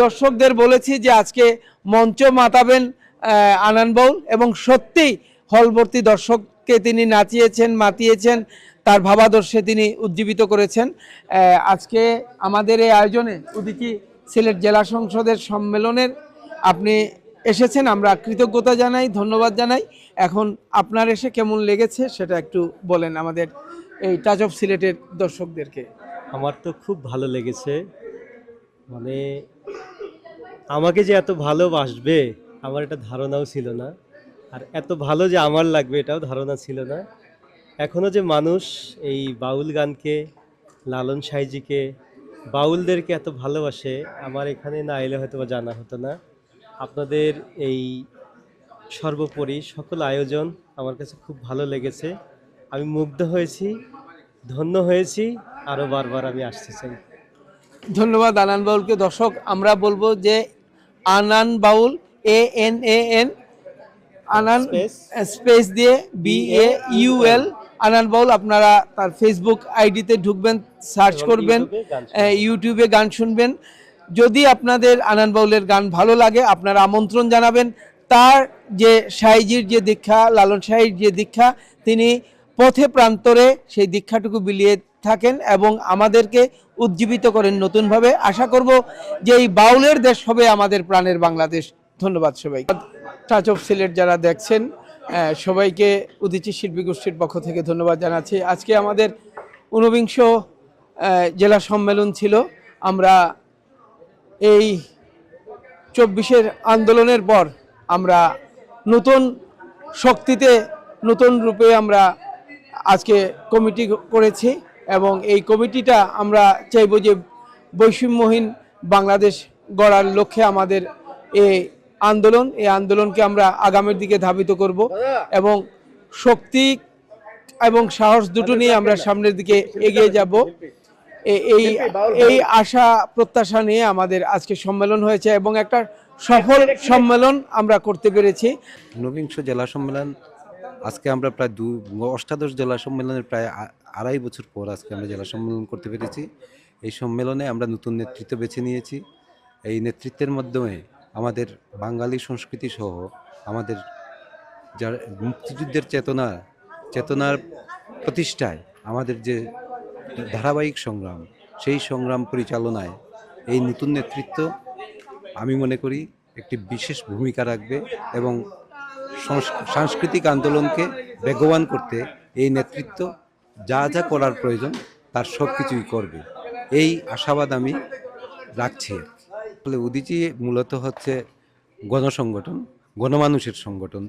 দর্শকদের বলেছি যে আজকে মঞ্চ মাতাবেন আনান বাউল এবং সত্যিই হলভর্তি দর্শককে তিনি নাচিয়েছেন, মাতিয়েছেন, তার ভাবাদর্শে তিনি উজ্জীবিত করেছেন। আজকে আমাদের এই আয়োজনে উদিকি সিলেট জেলা সংসদের সম্মেলনের আপনি এসেছেন, আমরা কৃতজ্ঞতা জানাই, ধন্যবাদ জানাই। এখন আপনার এসে কেমন লেগেছে সেটা একটু বলেন আমাদের এই টাচ অফ সিলেটের দর্শকদেরকে। আমার তো খুব ভালো লেগেছে। মানে আমাকে যে এত ভালোবাসবে আমার এটা ধারণাও ছিল না। আর এত ভালো যে আমার লাগবে, এটাও ধারণা ছিল না। এখনও যে মানুষ এই বাউল গানকে, লালন সাইজিকে, বাউলদেরকে এত ভালোবাসে, আমার এখানে না এলে হয়তো বা জানা হতো না। আপনাদের এই সর্বোপরি সকল আয়োজন আমার কাছে খুব ভালো লেগেছে। আমি মুগ্ধ হয়েছি, ধন্য হয়েছি আরও বারবার আমি আসতে চাই। ধন্যবাদ আনান বাউলকে। দর্শক, আমরা বলব যে Anan Baul A N A N Anan. Space দিয়ে B A U L Anan Baul আপনারা তার ফেসবুক আইডিতে ঢুকবেন সার্চ করবেন ইউটিউবে গান শুনবেন। ইউটিউবে গান শুনবেন যদি আপনাদের আনান বাউলের গান ভালো লাগে আপনারা আমন্ত্রণ জানাবেন তার যে সাইজির যে দীক্ষা লালন সাহির যে দীক্ষা তিনি পথে প্রান্তরে সেই দীক্ষাটুকু বিলিয়ে থাকেন এবং আমাদেরকে উজ্জীবিত করেন নতুনভাবে। আশা করব যে এই বাউলের দেশ হবে আমাদের প্রাণের বাংলাদেশ। ধন্যবাদ সবাই টাচ অফ সিলেট যারা দেখছেন সবাইকে উদিচি শিল্পী গোষ্ঠীর পক্ষ থেকে ধন্যবাদ জানাচ্ছি। আজকে আমাদের ঊনবিংশ জেলা সম্মেলন ছিল। আমরা এই চব্বিশের আন্দোলনের পর আমরা নতুন শক্তিতে, নতুন রূপে আমরা আজকে কমিটি করেছি। এবং এই কমিটিটা আমরা চাইব যে বৈষম্যহীন বাংলাদেশ গড়ার লক্ষ্যে আমাদের এই আন্দোলন এই আন্দোলনকে আমরা আগামীর দিকে ধাবিত করব এবং শক্তি এবং সাহস দুটো নিয়ে আমরা সামনের দিকে এগিয়ে যাব। এই এই আশা প্রত্যাশা নিয়ে আমাদের আজকে সম্মেলন হয়েছে এবং একটা সফল সম্মেলন আমরা করতে পেরেছি। ঊনবিংশ জেলা সম্মেলন আজকে আমরা প্রায় দু অষ্টাদশ জেলা সম্মেলনের প্রায় আড়াই বছর পর আজকে আমরা জেলা সম্মেলন করতে পেরেছি। এই সম্মেলনে আমরা নতুন নেতৃত্ব বেছে নিয়েছি। এই নেতৃত্বের মাধ্যমে আমাদের বাঙালি সংস্কৃতি সহ আমাদের যার মুক্তিযুদ্ধের চেতনা, চেতনার প্রতিষ্ঠায় আমাদের যে ধারাবাহিক সংগ্রাম, সেই সংগ্রাম পরিচালনায় এই নতুন নেতৃত্ব আমি মনে করি একটি বিশেষ ভূমিকা রাখবে এবং সাংস্কৃতিক আন্দোলনকে বেগবান করতে এই নেতৃত্ব যা যা করার প্রয়োজন, তার সব কিছুই করবে। এই আশাবাদ আমি রাখছি ফলে উদিচি মূলত হচ্ছে গণসংগঠন, গণমানুষের সংগঠন।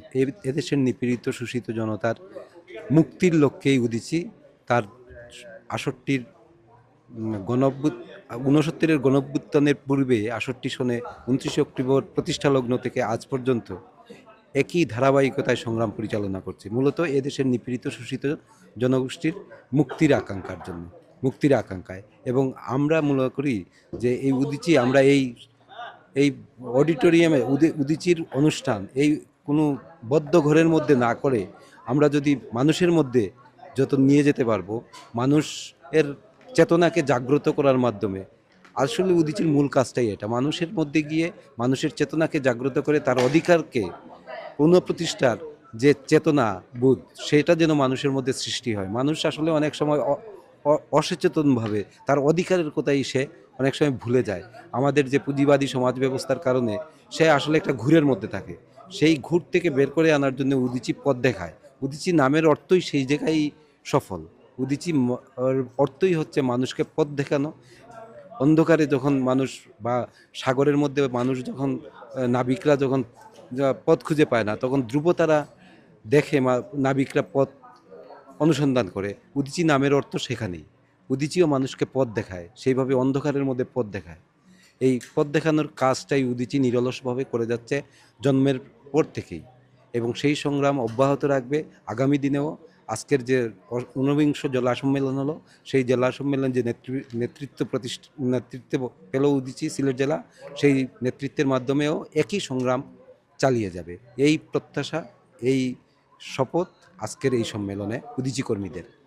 এদেশের নিপীড়িত, শোষিত জনতার মুক্তির লক্ষ্যেই উদিচি তার আষট্টির গণভ্যুত ঊনসত্তরের গণভ্যুত্থানের পূর্বে আষট্টি সনে উনত্রিশে অক্টোবর প্রতিষ্ঠা লগ্ন থেকে আজ পর্যন্ত একই ধারাবাহিকতায় সংগ্রাম পরিচালনা করছে। মূলত এদেশের নিপীড়িত, শোষিত জনগোষ্ঠীর মুক্তির আকাঙ্ক্ষার জন্য, মুক্তির আকাঙ্ক্ষায়। এবং আমরা মনে করি যে এই উদিচি, আমরা এই এই অডিটোরিয়ামে উদি- উদিচির অনুষ্ঠান এই কোনো বদ্ধ ঘরের মধ্যে না করে আমরা যদি মানুষের মধ্যে যত নিয়ে যেতে পারব মানুষের চেতনাকে জাগ্রত করার মাধ্যমে, আসলে উদিচির মূল কাজটাই এটা। মানুষের মধ্যে গিয়ে মানুষের চেতনাকে জাগ্রত করে তার অধিকারকে পুনঃপ্রতিষ্ঠার যে চেতনা বোধ, সেটা যেন মানুষের মধ্যে সৃষ্টি হয়। মানুষ আসলে অনেক সময় অসচেতনভাবে তার অধিকারের কথাই সে অনেক সময় ভুলে যায়। আমাদের যে পুঁজিবাদী সমাজ ব্যবস্থার কারণে সে আসলে একটা ঘুরের মধ্যে থাকে। সেই ঘুর থেকে বের করে আনার জন্য উদিচি পথ দেখায়। উদিচি নামের অর্থই সেই জায়গায় সফল। উদিচি অর্থই হচ্ছে মানুষকে পথ দেখানো অন্ধকারে যখন মানুষ বা সাগরের মধ্যে মানুষ যখন নাবিকরা যখন পথ খুঁজে পায় না, তখন ধ্রুবতারা দেখে নাবিকরা পথ অনুসন্ধান করে। উদিচি নামের অর্থ সেখানেই। উদিচিও মানুষকে পথ দেখায়, সেইভাবে অন্ধকারের মধ্যে পথ দেখায়। এই পথ দেখানোর কাজটাই উদিচি নিরলসভাবে করে যাচ্ছে জন্মের পর থেকেই। এবং সেই সংগ্রাম অব্যাহত রাখবে আগামী দিনেও আজকের যে ঊনবিংশ জেলা সম্মেলন হলো, সেই জেলা সম্মেলন যে নেতৃ- নেতৃত্ব প্রতিষ্ঠা, নেতৃত্বে পেল উদিচি, সিলেট জেলা, সেই নেতৃত্বের মাধ্যমেও একই সংগ্রাম চালিয়ে যাবে। এই প্রত্যাশা, এই শপথ আজকের এই সম্মেলনে উদিচি কর্মীদের।